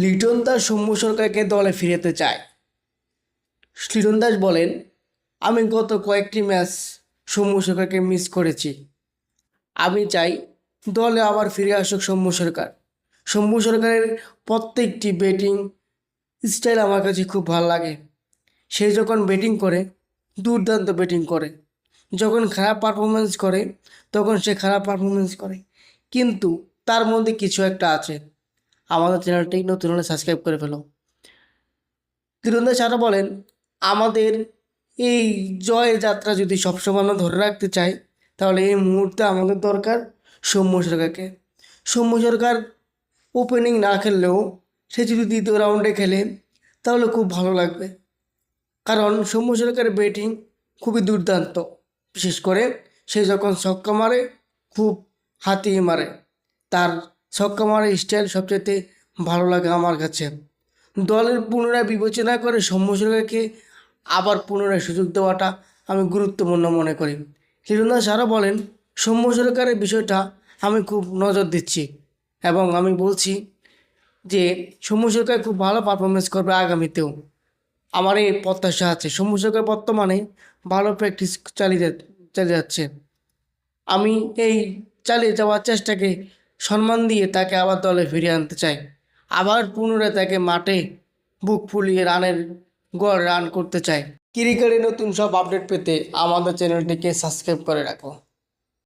লিটন দাস সৌম্য সরকারকে দলে ফিরাতে চায়। লিটন দাস বলেন, আমি গত কয়েকটি ম্যাচ সৌম্য সরকারকে মিস করেছি। আমি চাই দলে আবার ফিরে আসুক সৌম্য সরকার। সৌম্য সরকারের প্রত্যেকটি ব্যাটিং স্টাইল আমার কাছে খুব ভালো লাগে। সে যখন ব্যাটিং করে, দুর্দান্ত ব্যাটিং করে। যখন খারাপ পারফরমেন্স করে, তখন সে খারাপ পারফরমেন্স করে। কিন্তু তার মধ্যে কিছু একটা আছে। আমাদের চ্যানেলটি নতুন হলে সাবস্ক্রাইব করে ফেলো। তীরন্দাজ আরও বলেন, আমাদের এই জয়ের যাত্রা যদি সবসময় আমরা ধরে রাখতে চাই, তাহলে এই মুহূর্তে আমাদের দরকার সৌম্য সরকারকে। সৌম্য সরকার ওপেনিং না খেললেও সে যদি দ্বিতীয় রাউন্ডে খেলে, তাহলে খুব ভালো লাগবে। কারণ সৌম্য সরকারের ব্যাটিং খুবই দুর্দান্ত। বিশেষ করে সে যখন ছক্কা মারে, খুব হাতিয়ে মারে। তার ছক্কা মারে স্টাইল সবচেয়ে ভালো লাগে আমার কাছে। দলের পুনরায় বিবেচনা করে সৌম্য সরকারকে আবার পুনরায় সুযোগ দেওয়াটা আমি গুরুত্বপূর্ণ মনে করি। হিরুদাস আরও বলেন, সৌম্য সরকারের বিষয়টা আমি খুব নজর দিচ্ছি এবং আমি বলছি যে সৌম্য সরকার খুব ভালো পারফরমেন্স করবে আগামীতেও। আমার এই প্রত্যাশা আছে। সৌম্য সরকার বর্তমানে ভালো প্র্যাকটিস চালিয়ে চালিয়ে যাচ্ছে। আমি এই চালিয়ে যাওয়ার চেষ্টাকে সম্মান দিয়ে তাকে আবার দলে ফিরিয়ে আনতে চাই। আবার পুনরায় তাকে মাঠে বুক ফুলিয়ে রানের গড় রান করতে চাই। ক্রিকেটের নতুন সব আপডেট পেতে আমাদের চ্যানেলটিকে সাবস্ক্রাইব করে রাখো।